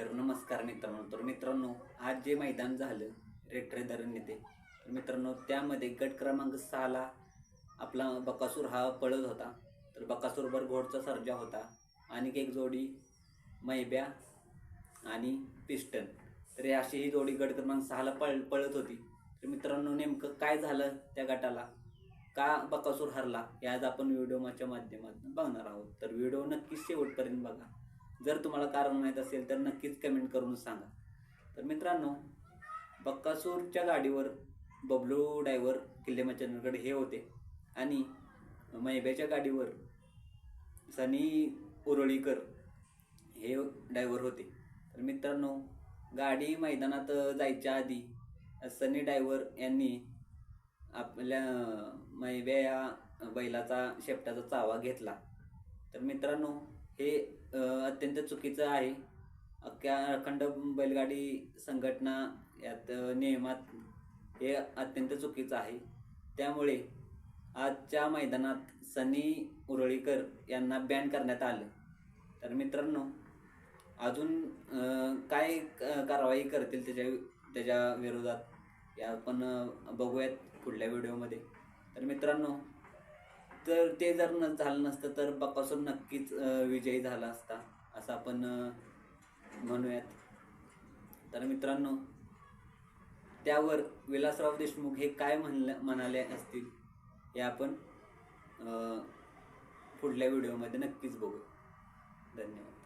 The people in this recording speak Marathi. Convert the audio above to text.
तर नमस्कार मित्रांनो. तर मित्रांनो आज जे मैदान झालं रेट्रे धरण येथे तर मित्रांनो त्यामध्ये गट क्रमांक सहाला आपला बकासूर हा पळत होता. तर बकासूरवर घोडचा सर्जा होता. आणि एक जोडी मैब्या आणि पिस्टन. तर अशी ही जोडी गट क्रमांक सहाला पळ पळत होती. तर मित्रांनो नेमकं काय झालं त्या गटाला? का बकासूर हरला? हे आज आपण व्हिडिओच्या माध्यमातून बघणार आहोत. तर व्हिडिओ नक्कीच शेवटपर्यंत बघा. जर तुम्हाला कारण माहीत असेल तर नक्कीच कमेंट करून सांगा. तर मित्रांनो बक्कासूरच्या गाडीवर बबलू डायव्हर किल्लेमचंद्रगड हे होते. आणि मैब्याच्या गाडीवर सनी उरळीकर हे डायव्हर होते. तर मित्रांनो गाडी मैदानात जायच्या आधी सनी डायव्हर यांनी आपल्या मैब्या या बैलाचा शेपटाचा चावा घेतला. तर मित्रांनो हे अत्यंत चुकीचं आहे. अख्ख्या अखंड बैलगाडी संघटना यात नियमात हे अत्यंत चुकीचं आहे. त्यामुळे आजच्या मैदानात सनी उरळीकर यांना बॅन करण्यात आलं. तर मित्रांनो अजून काय क- कारवाई करतील त्याच्या त्याच्या विरोधात? या आपण बघूयात पुढल्या व्हिडिओमध्ये तर मित्रांनो तर ते जर न झालं नसतं तर बकासूर नक्कीच विजयी झाला असता असं आपण म्हणूयात. तर मित्रांनो त्यावर विलासराव देशमुख हे काय म्हणलं म्हणाले असतील हे आपण पुढल्या व्हिडिओमध्ये नक्कीच बघू. धन्यवाद.